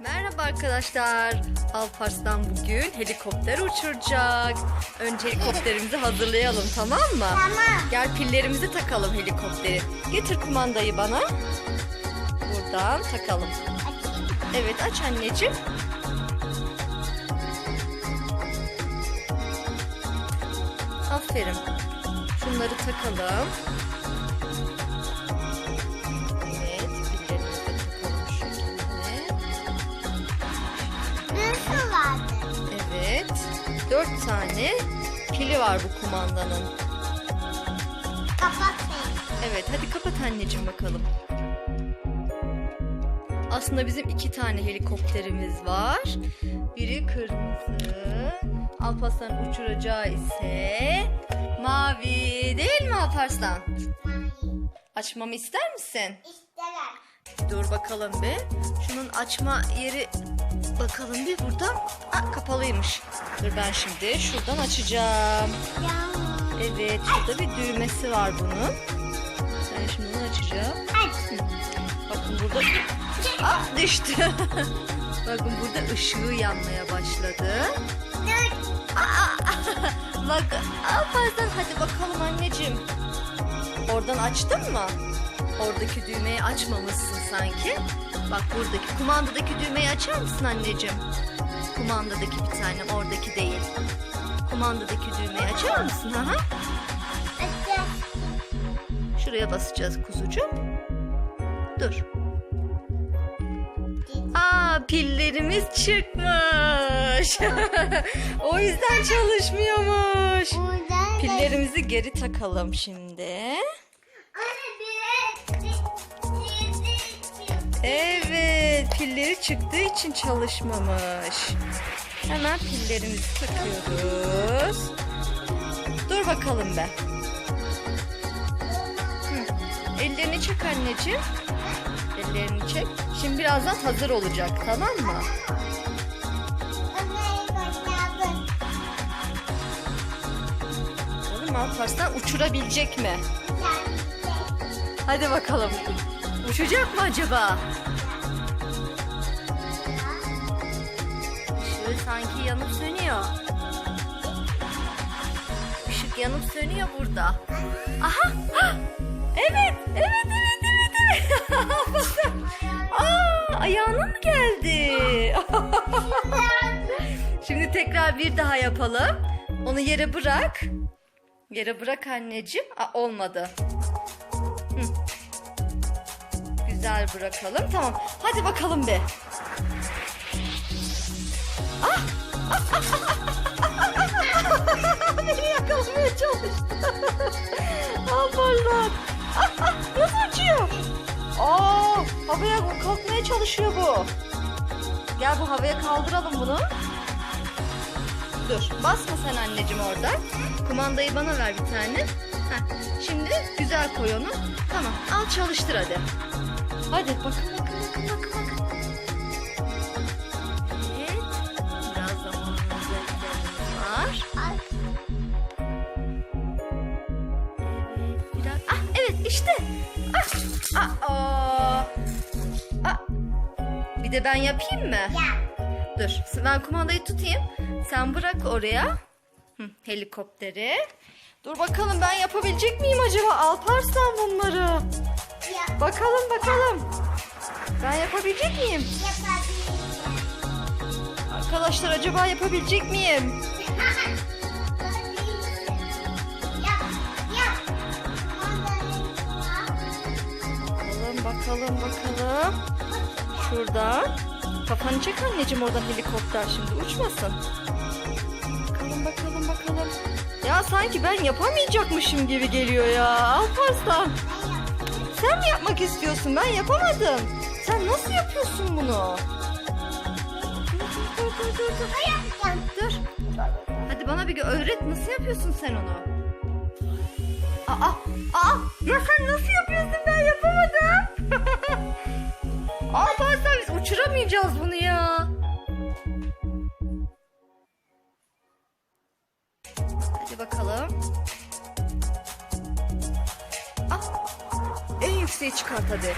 Merhaba arkadaşlar. Alparslan bugün helikopter uçuracak. Önce helikopterimizi hazırlayalım tamam mı? Tamam. Gel pillerimizi takalım helikopteri. Getir kumandayı bana. Buradan takalım. Evet aç anneciğim. Aferin. Şunları takalım. 4 tane pili var bu kumandanın. Kapat. Evet hadi kapat anneciğim bakalım. Aslında bizim iki tane helikopterimiz var. Biri kırmızı. Alparslan uçuracağı ise mavi değil mi Alparslan? Mavi. Açmamı ister misin? İsterim. Dur bakalım bir. Şunun açma yeri bakalım bir burada. Aa, kapalıymış. Dur ben şimdi şuradan açacağım. Evet şurada bir düğmesi var bunun. Ben şimdi onu açacağım. Aç. Bakın burada... Ah düştü. Bakın burada ışığı yanmaya başladı. Bak Alparslan hadi bakalım anneciğim. Oradan açtın mı? Oradaki düğmeyi açmamışsın sanki. Bak buradaki kumandadaki düğmeyi açar mısın anneciğim? Kumandadaki bir tane oradaki değil. Kumandadaki düğmeyi açar mısın? Aha. Şuraya basacağız kuzucuğum. Dur. Aa pillerimiz çıkmış. o yüzden çalışmıyormuş. Pillerimizi geri takalım şimdi. Pilleri çıktığı için çalışmamış. Hemen pillerimizi takıyoruz. Dur bakalım be. Ellerini çek anneciğim. Ellerini çek. Şimdi birazdan hazır olacak tamam mı? Bakalım Alparslan uçurabilecek mi? Hadi bakalım. Uçacak mı acaba? Işığı sanki yanıp sönüyor. Işık yanıp sönüyor burada. Aha! ha! Evet, evet, evet, evet, evet. Aa, ayağına mı geldi? Şimdi tekrar bir daha yapalım. Onu yere bırak. Yere bırak anneciğim. Aa, olmadı. Hı. Güzel bırakalım. Tamam. Hadi bakalım be. Havaya kalkmaya çalışıyor bu. Gel bu havaya kaldıralım bunu. Dur basma sen anneciğim orada. Kumandayı bana ver bir tane. Heh, şimdi güzel koy onu. Tamam al çalıştır hadi. Hadi bakın bakın. Ah evet işte. Bir de ben yapayım mı? Dur ben kumandayı tutayım. Sen bırak oraya. Hı, helikopteri. Dur bakalım ben yapabilecek miyim acaba? Alparslan bunları. Bakalım bakalım. Ben yapabilecek miyim? Arkadaşlar acaba yapabilecek miyim? Bakalım bakalım. Şuradan. Kafanı çek anneciğim oradan helikopter şimdi uçmasın. Bakalım bakalım bakalım. Ya sanki ben yapamayacakmışım gibi geliyor ya. Alparslan. Sen mi yapmak istiyorsun? Ben yapamadım. Sen nasıl yapıyorsun bunu? Dur dur dur dur dur. Dur. Hadi bana bir öğret nasıl yapıyorsun sen onu? Aa, aa, ya sen nasıl yapıyorsun yapamayacağız bunu ya. Hadi bakalım. Ah, en yükseğe çıkart hadi.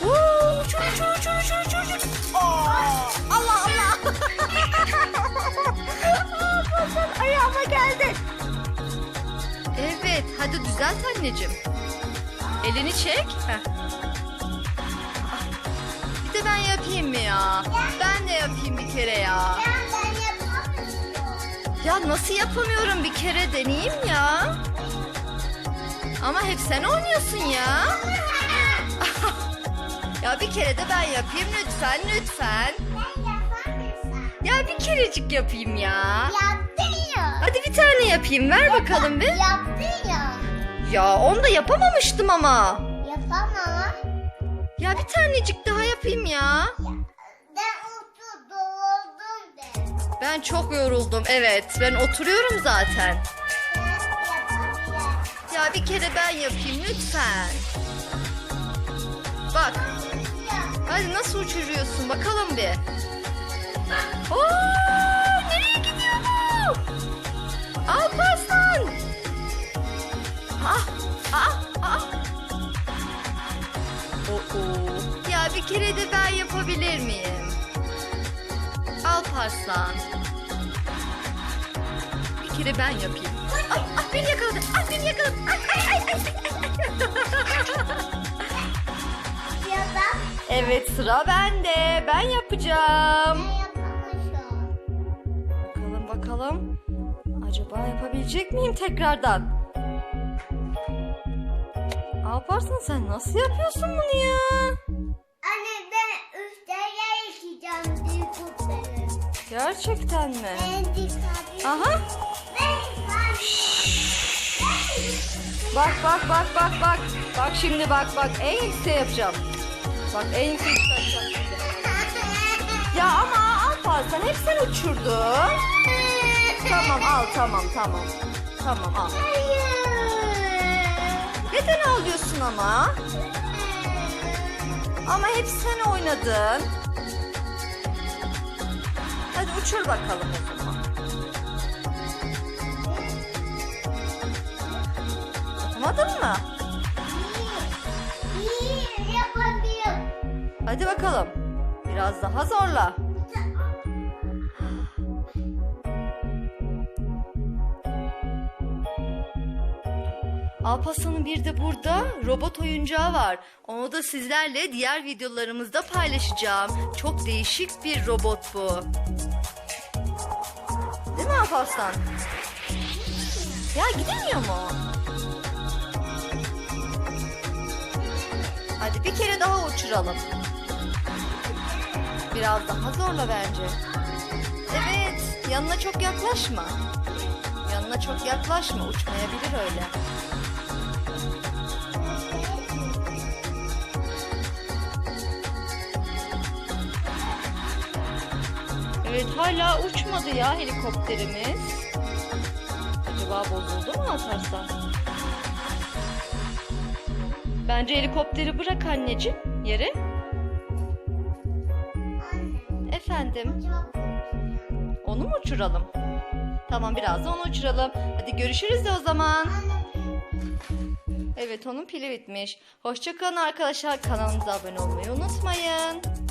Woo, uçur, uçur, uçur, uçur, uçur, uçur. Ah, Allah Allah. Aa, ayağıma geldi. Evet, hadi düzelt anneciğim. Elini çek. Heh. Kere ya. Ya nasıl yapamıyorum bir kere deneyeyim ya. Ama hep sen oynuyorsun ya. Ya bir kere de ben yapayım lütfen lütfen. Ya bir kerecik yapayım ya. Yaptın ya. Hadi bir tane yapayım ver bakalım bir. Yaptın ya. Ya onu da yapamamıştım ama. Yapamam ama. Ya bir tanecik daha yapayım ya. Ben otur doldum de. Ben çok yoruldum evet. Ben oturuyorum zaten. Ya bir kere ben yapayım lütfen. Bak hadi nasıl uçuruyorsun bakalım bir. Oo, nereye gidiyor bu? Alparslan. Ah, ah, ah. Oo. Ya bir kere de ben yapabilir miyim? Alparslan. Bir kere ben yapayım. Ay, ay beni yakaladı. Ay beni yakaladı. Ay, ay, ay, ay, Evet sıra bende. Ben yapacağım. yapamıyorum. Bakalım bakalım. Acaba yapabilecek miyim tekrardan? Alparslan sen nasıl yapıyorsun bunu ya? Gerçekten mi? Aha. Bak bak bak bak bak. Bak şimdi bak bak. En yüksek yapacağım. Bak en yüksek çıkartacağım şimdi. Ya ama Alparslan hep sen uçurdun. Tamam al tamam tamam. Tamam al. Neden ağlıyorsun ama? Ama hep sen oynadın. Uçur bakalım o zaman. Yapamadın mı? İyi yapabiliyorum. Hadi bakalım. Biraz daha zorla. Alparslan'ın bir de burada robot oyuncağı var. Onu da sizlerle diğer videolarımızda paylaşacağım. Çok değişik bir robot bu. Değil mi Alparslan? Ya gidemiyor mu? Hadi bir kere daha uçuralım. Biraz daha zorla bence. Evet, yanına çok yaklaşma. Yanına çok yaklaşma, uçmayabilir öyle. Evet, hala uçmadı ya helikopterimiz. Acaba bozuldu mu Alparslan? Bence helikopteri bırak anneciğim yere. Anne. Efendim, onu mu uçuralım? Tamam biraz da onu uçuralım. Hadi görüşürüz de o zaman. Evet onun pili bitmiş. Hoşçakalın arkadaşlar. Kanalımıza abone olmayı unutmayın.